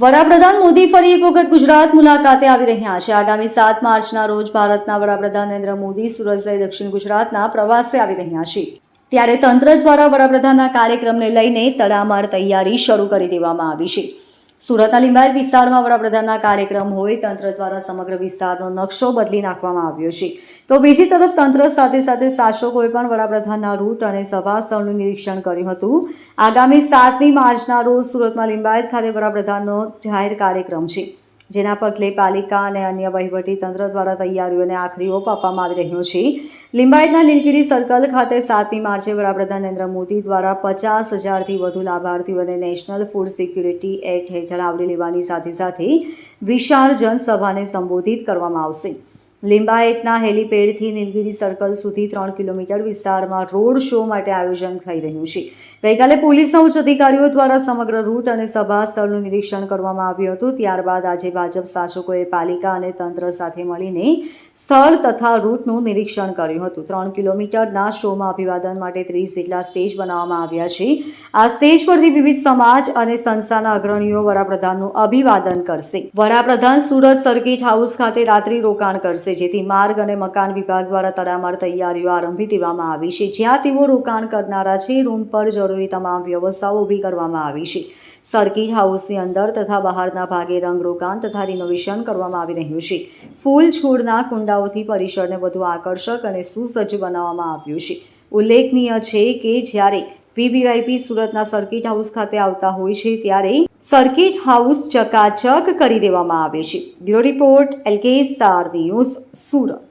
વડાપ્રધાન મોદી ફરી એક વખત ગુજરાત મુલાકાતે આવી રહ્યા છે. આગામી સાત માર્ચના રોજ ભારતના વડાપ્રધાન નરેન્દ્ર મોદી સુરત સહિત દક્ષિણ ગુજરાતના પ્રવાસે આવી રહ્યા છે. ત્યારે તંત્ર દ્વારા વડાપ્રધાનના કાર્યક્રમને લઈને તડામાર તૈયારી શરૂ કરી દેવામાં આવી છે. સુરતના અલીબાગ વિસ્તારમાં વડાપ્રધાનના કાર્યક્રમ હોય, તંત્ર દ્વારા સમગ્ર વિસ્તારનો નકશો બદલી નાખવામાં આવ્યો છે. તો બીજી તરફ તંત્ર સાથે સાથે શાસકોએ પણ વડાપ્રધાનના રૂટ અને સભા સ્થળનું નિરીક્ષણ કર્યું હતું. આગામી સાતમી માર્ચના રોજ સુરતમાં લિંબાયત ખાતે વડાપ્રધાનનો જાહેર કાર્યક્રમ છે, જેના પગલે પાલિકા અને અન્ય વહીવટી તંત્ર દ્વારા તૈયારીઓને આખરી ઓપ આપવામાં આવી રહ્યો છે. લિંબાયતના લીલગીરી સર્કલ ખાતે સાતમી માર્ચે વડાપ્રધાન નરેન્દ્ર મોદી દ્વારા પચાસ હજારથી વધુ લાભાર્થીઓને નેશનલ ફૂડ સિક્યુરિટી એક્ટ હેઠળ આવરી લેવાની સાથે સાથે વિશાળ જનસભાને સંબોધિત કરવામાં આવશે. લિંબાયતના હેલીપેડથી નીલગિરી સર્કલ સુધી ત્રણ કિલોમીટર વિસ્તારમાં રોડ શો માટે આયોજન થઈ રહ્યું છે. ગઈકાલે પોલીસના ઉચ્ચ અધિકારીઓ દ્વારા સમગ્ર રૂટ અને સભા સ્થળનું નિરીક્ષણ કરવામાં આવ્યું હતું. ત્યારબાદ આજે ભાજપ શાસકોએ પાલિકા અને તંત્ર સાથે મળીને સ્થળ તથા રૂટનું નિરીક્ષણ કર્યું હતું. ત્રણ કિલોમીટરના શોમાં અભિવાદન માટે ત્રીસ જેટલા સ્ટેજ બનાવવામાં આવ્યા છે. આ સ્ટેજ પરથી વિવિધ સમાજ અને સંસ્થાના અગ્રણીઓ વડાપ્રધાનનું અભિવાદન કરશે. વડાપ્રધાન સુરત સર્કિટ હાઉસ ખાતે રાત્રિ રોકાણ કરશે. જેથી માર્ગ અને મકાન વિભાગ દ્વારા તડામાર તૈયારીઓ આરંભી દેવામાં આવી છે. જ્યાં તેઓ રોકાણ કરનારા છે, રૂમ પર જરૂરી તમામ વ્યવસ્થાઓ ઊભી કરવામાં આવી છે. સર્કિટ હાઉસની અંદર તથા બહારના ભાગે રંગ રોકાણ તથા રિનોવેશન કરવામાં આવી રહ્યું છે. ફૂલ છોડના કુંડાઓથી પરિસરને વધુ આકર્ષક અને સુસજ્જ બનાવવામાં આવ્યું છે. ઉલ્લેખનીય છે કે જ્યારે વીવીઆઈપી સુરતના સર્કિટ હાઉસ ખાતે આવતા હોય છે ત્યારે સર્કિટ હાઉસ ચકાચક કરી દેવામાં આવે છે. Bureau report, LK star news, Surat.